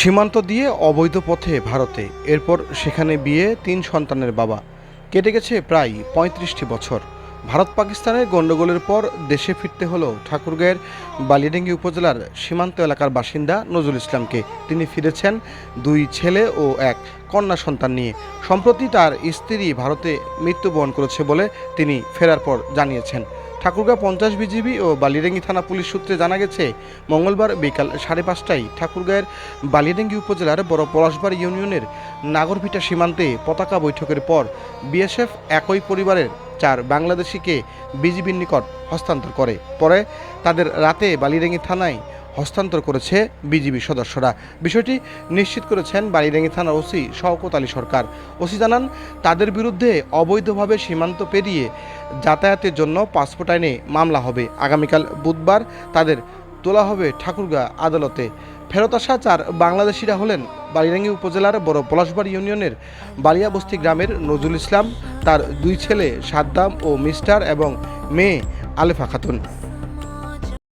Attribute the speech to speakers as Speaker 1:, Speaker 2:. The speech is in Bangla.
Speaker 1: সীমান্ত দিয়ে অবৈধ পথে ভারতে, এরপর সেখানে বিয়ে তিন সন্তানের বাবা। কেটে গেছে প্রায় পঁয়ত্রিশটি বছর। ভারত পাকিস্তানের গণ্ডগোলের পর দেশে ফিরতে হলো ঠাকুরগাঁয়ের বালিডেঙ্গি উপজেলার সীমান্ত এলাকার বাসিন্দা নজরুল ইসলামকে। তিনি ফিরেছেন দুই ছেলে ও এক কন্যা সন্তান নিয়ে। সম্প্রতি তার স্ত্রী ভারতে মৃত্যুবরণ করেছে বলে তিনি ফেরার পর জানিয়েছেন। ঠাকুরগাঁ পঞ্চাশ বিজিবি ও বালিরেঙ্গি থানা পুলিশ সূত্রে জানা গেছে, মঙ্গলবার বিকাল সাড়ে পাঁচটায় ঠাকুরগাঁয়ের বালিরেঙ্গি উপজেলার বড় পলাশবার ইউনিয়নের নাগরভিটা সীমান্তে পতাকা বৈঠকের পর বিএসএফ একই পরিবারের চার বাংলাদেশিকে বিজিবির নিকট হস্তান্তর করে। পরে তাদের রাতে বালিরেঙ্গি থানায় হস্তান্তর করেছে বিজিবি সদস্যরা। বিষয়টি নিশ্চিত করেছেন বালিডাঙ্গি থানার ওসি শওকত আলী সরকার। ওসি জানান, তাদের বিরুদ্ধে অবৈধভাবে সীমান্ত পেরিয়ে যাতায়াতের জন্য পাসপোর্ট আইনে মামলা হবে। আগামীকাল বুধবার তাদের তোলা হবে ঠাকুরগাঁ আদালতে। ফেরত আসা চার বাংলাদেশিরা হলেন বালিরাঙ্গি উপজেলার বড় পলাশবাড়ি ইউনিয়নের বালিয়াবস্তি গ্রামের নজরুল ইসলাম, তার দুই ছেলে সাদ্দাম ও মিস্টার এবং মেয়ে আলেফা খাতুন।